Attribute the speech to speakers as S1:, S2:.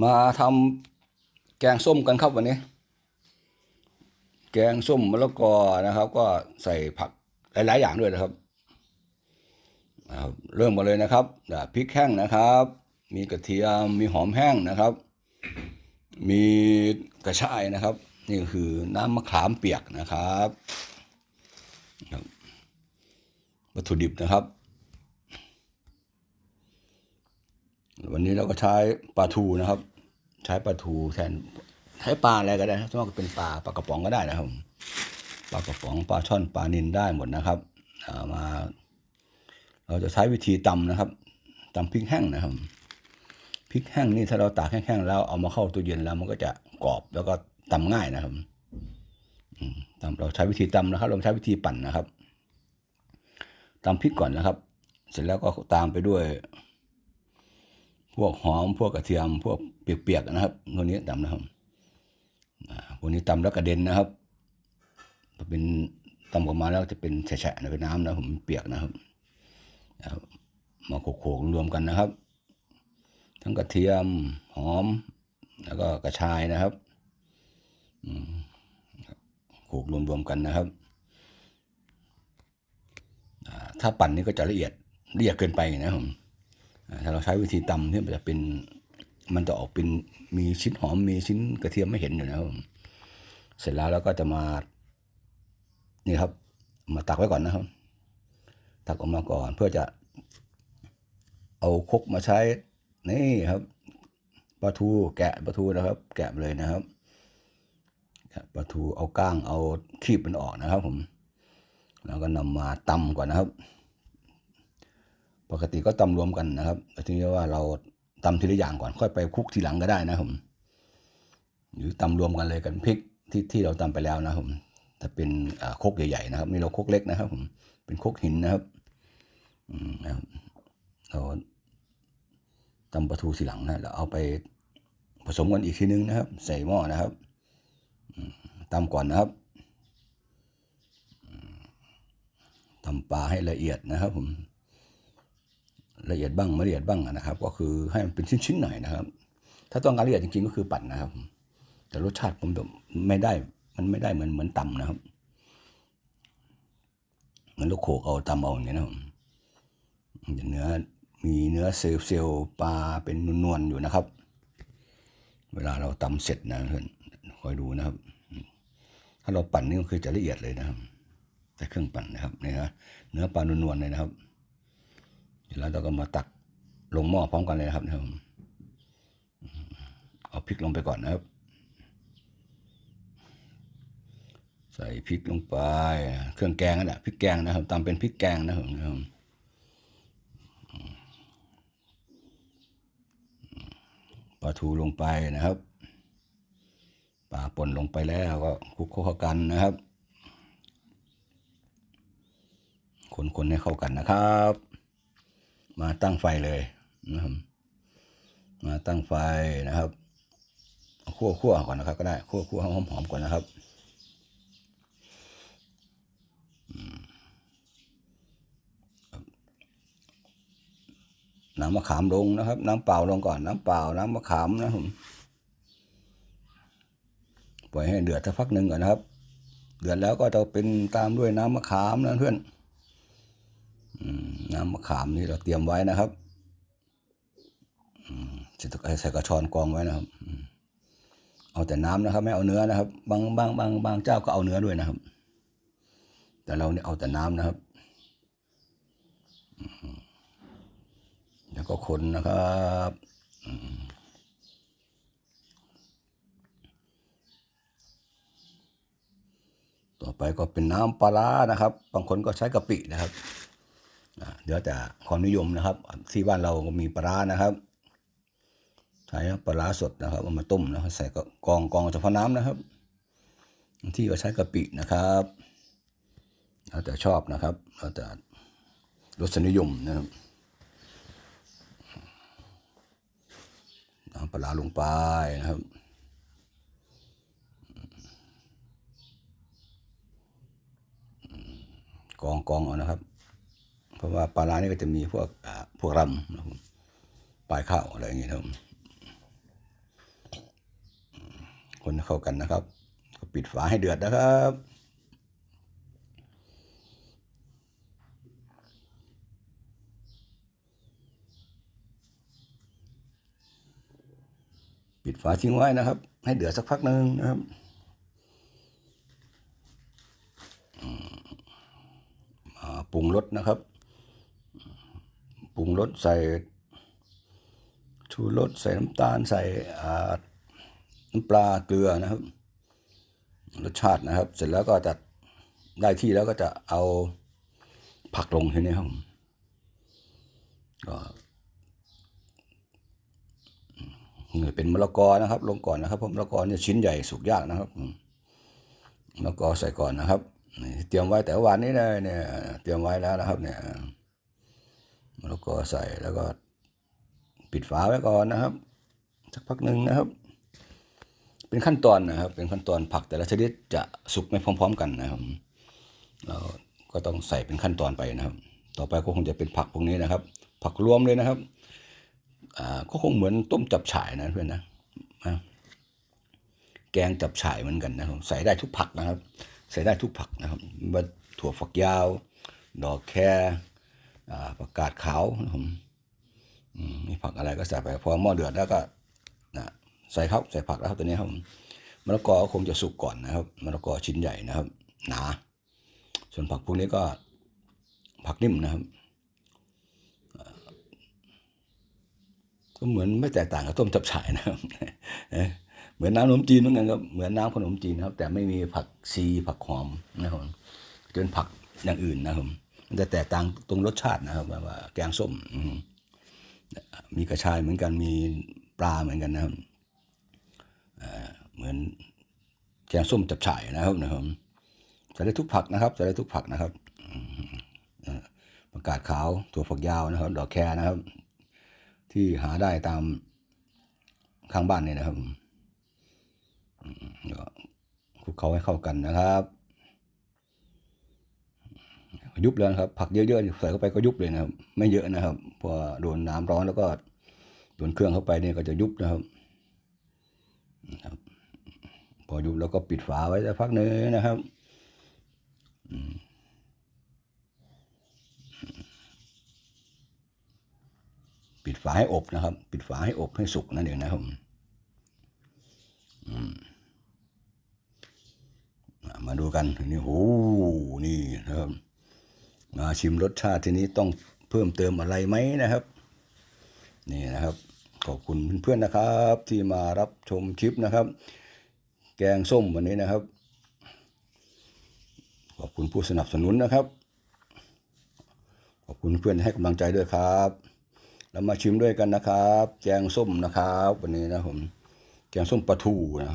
S1: มาทำแกงส้มกันครับวันนี้ แกงส้มมะละกอนะครับ ก็ใส่ผักหลาย ๆ อย่างด้วยนะครับ เริ่มมาเลยนะครับพริกแห้งนะครับ มีกระเทียมมีหอมแห้งนะครับ มีกระชายนะครับ นี่คือน้ำมะขามเปียกนะครับครับวัตถุดิบนะครับ วันนี้เราก็ใช้ปลาทูนะครับ ใช้ปลาทูแทนใช้ปลาอะไรก็ได้นะถ้าว่าเป็นปลาปลากระป๋องก็ได้นะครับปลากระป๋องปลาช่อนปลานินได้หมดนะครับามา เราจะใช้วิธีตำนะครับตำพริกแห้งนะครับพริกแห้งนี่ถ้าเราตากแห้งๆแล้วเอามาเข้าตู้เย็นแล้วมันก็จะกรอบแล้วก็ตำง่ายนะครับตำเราใช้วิธีตำนะครับ เราใช้วิธีปั่นนะครับตำพริกก่อนนะครับ เสร็จแล้วก็ตามไปด้วย พวกหอมพวกกระเทียม พวกเปียกๆนะครับพวกนี้ตำนะครับอ่าพวกนี้ตำแล้วกระเด็นนะครับเป็นตำออกมาแล้วจะเป็นแฉะๆนะเป็นน้ำนะผมเปียกนะครับเอามาโขกๆรวมกันนะครับ ทั้งกระเทียมหอม แล้วก็กระชายนะครับอืมโขกรวมๆกันนะครับอ่าถ้าปั่นนี่ก็จะละเอียดละเอียดเกินไปนะครับผม ถ้าเราใช้วิธีตำที่มันจะเป็นมันจะออกเป็นมีชิ้นหอมมีชิ้นกระเทียมไม่เห็นอยู่นะครับเสร็จแล้วเราก็จะมานี่ครับ มาตักไว้ก่อนนะครับ ตักออกมาก่อนเพื่อจะเอาคกมาใช้นี่ครับปลาทูแกะปลาทูนะครับ แกะเลยนะครับปลาทูเอาก้างเอาคีบมันออกนะครับ ผม แล้วก็นำมาตำก่อนนะครับ ปกติก็ตำรวมกันนะครับแต่ทีนี้ว่าเราตำทีละอย่างก่อนค่อยไปคุกทีหลังก็ได้นะผม หรือตำรวมกันเลยกันพริกที่ที่เราตำไปแล้วนะผมแต่เป็นคกใหญ่ๆนะครับนี่เราคกเล็กนะครับ ผมเป็นคกหินนะครับอืมนะครับเราตำปลาทูทีหลังนะแล้วเอาไปผสมกันอีกทีนึงนะครับ ใส่หม้อนะครับตำก่อนนะครับอืมตำปลาให้ละเอียดนะครับผม ละเอียดบ้างไม่ละเอียดบ้างนะครับ ก็คือให้มันเป็นชิ้นๆหน่อยนะครับ ถ้าต้องการละเอียดจริงๆก็คือปั่นนะครับ แต่รสชาติผมแบบไม่ได้มันไม่ได้เหมือนเหมือนตำนะครับเหมันลูกโขกเอาตำเอาอย่างเงี้ยนะครับอย่างเนื้อมีเนื้อเซลล์เซลล์ปลาเป็นนวลๆอยู่นะครับ เวลาเราตำเสร็จนะเพื่อนคอยดูนะครับ ถ้าเราปั่นนี่ก็คือจะละเอียดเลยนะครับ แต่เครื่องปั่นนะครับเนื้อเนื้อปลานวลๆเลยนะครับ เดี๋ยวเราก็มาตักลงหม้อพร้อมกันเลยนะครับนะครับเอาพริกลงไปก่อนนะครับ ใส่พริกลงไป เครื่องแกงนั่นแหละพริกแกงนะครับตามเป็นพริกแกงนะครับนะครับปลาทูลงไปนะครับปลาป่นลงไปแล้วก็คลุกเข้ากันนะครับ คนๆให้เข้ากันนะครับ มาตั้งไฟเลยนะครับ มาตั้งไฟนะครับคั่วคั่วก่อนนะครับ ก็ได้คั่วคั่วหอมหอมก่อนนะครับน้ำมะขามลงนะครับ น้ำเปล่าลงก่อนน้ำเปล่า น้ำมะขามนะครับผมปล่อยให้เดือดสักพักหนึ่งก่อนนะครับ เดือดแล้วก็จะเป็นตามด้วยน้ำมะขามนะเพื่อน อืม น้ำมะขามนี่เราเตรียมไว้นะครับจะต้องใส่กระชอนกรองไว้นะครับ เอาแต่น้ำนะครับ ไม่เอาเนื้อนะครับ บางบางบางบางเจ้าก็เอาเนื้อด้วยนะครับ แต่เราเนี่ยเอาแต่น้ำนะครับ แล้วก็คนนะครับต่อไปก็เป็นน้ำปลาร้านะครับ บางคนก็ใช้กะปินะครับ เดี๋ยวแต่ความนิยมนะครับ ที่บ้านเราก็มีปลาร้านะครับใช้ปลาร้าสดนะครับเอามาต้มนะครับใส่ก็กองกองเฉพาะน้ำนะครับบางที่ก็ใช้กะปินะครับแล้วแต่ชอบนะครับแล้วแต่รสนิยมนะครับน้ำปลาร้าลงไปนะครับกองกองเอานะครับ ราะว่าปลาร้านี่ก็จะมีพวกพวกรำนะครับปลายข้าวอะไรอย่างเงี้ยนะครับคนเข้ากันนะครับ ก็ปิดฝาให้เดือดนะครับ ปิดฝาทิ้งไว้นะครับ ให้เดือดสักพักหนึ่งนะครับมาปรุงรสนะครับ รุงรสใส่ชูรสใส่น้ำตาลใส่น้ำปลาเกลือนะครับ รสชาตินะครับ เสร็จแล้วก็จะได้ที่แล้วก็จะเอาผักลงทีนี้ครับก็เป็นมะละกอนะครับ ลงก่อนนะครับเพราะมะละกอเนี่ยชิ้นใหญ่สุกยากนะครับมะละกอใส่ก่อนนะครับเตรียมไว้แต่วันนี้เลยเนี่ยเตรียมไว้แล้วนะครับเนี่ย มะละกอใส่แล้วก็ปิดฝาไว้ก่อนนะครับ สักพักหนึ่งนะครับ เป็นขั้นตอนนะครับ เป็นขั้นตอนผักแต่ละชนิดจะสุกไม่พร้อม ๆ กันนะครับเราก็ต้องใส่เป็นขั้นตอนไปนะครับ ต่อไปก็คงจะเป็นผักพวกนี้นะครับ ผักรวมเลยนะครับอ่าก็คงเหมือนต้มจับฉ่ายนะเพื่อนนะอ่าแกงจับฉ่ายเหมือนกันนะครับ ใส่ได้ทุกผักนะครับ ใส่ได้ทุกผักนะครับว่าถั่วฝักยาว ดอกแคร ผักกาดขาวนะครับอืมมีผักอะไรก็ใส่ไปพอหม้อเดือดแล้วก็นะใส่ครับใส่ผักแล้วครับตัวนี้ครับมะละกอก็คงจะสุกก่อนนะครับมะละกอชิ้นใหญ่นะครับ หนา ส่วนผักพวกนี้ก็ผักนิ่มนะครับก็เหมือนไม่แตกต่างกับต้มจับฉายนะครับเหมือนน้ำขนมจีนเหมือนกันครับเหมือนน้ำขนมจีนครับ แต่ไม่มีผักชีผักหอมนะครับจนผักอย่างอื่นนะครับ มันจะแตกต่างตรงรสชาตินะครับว่าแกงส้มมีกระชายเหมือนกันมีปลาเหมือนกันนะครับเหมือนแกงส้มจับฉ่ายนะครับนะครับใส่ได้ทุกผักนะครับใส่ได้ทุกผักนะครับประกาศขาวถั่วฝักยาวนะครับ ดอกแครนะครับ ที่หาได้ตามข้างบ้านเนี่ยนะครับก็คลุกเคล้าให้เข้ากันนะครับ ยุบแล้วครับ ผักเยอะๆใส่เข้าไปก็ยุบเลยนะครับ ไม่เยอะนะครับพอโดนน้ำร้อนแล้วก็โดนเครื่องเข้าไปเนี่ยก็จะยุบนะครับครับพอยุบแล้วก็ปิดฝาไว้สักพักหนึงนะครับปิดฝาให้อบนะครับ ปิดฝาให้อบให้สุกนั่นเองนะครับมาดูกันนี่โอ้โหนี่นะครับ มาชิมรสชาติทีนี้ต้องเพิ่มเติมอะไรไหมนะครับ นี่นะครับ ขอบคุณเพื่อนๆนะครับ ที่มารับชมคลิปนะครับ แกงส้มวันนี้นะครับ ขอบคุณผู้สนับสนุนนะครับ ขอบคุณเพื่อนให้กำลังใจด้วยครับ แล้วมาชิมด้วยกันนะครับ แกงส้มนะครับ วันนี้นะผมแกงส้มปลาทูนะครับ